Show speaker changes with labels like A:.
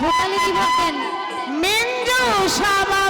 A: ভোকালে কি বলতেন
B: মেঞ্জু সাবা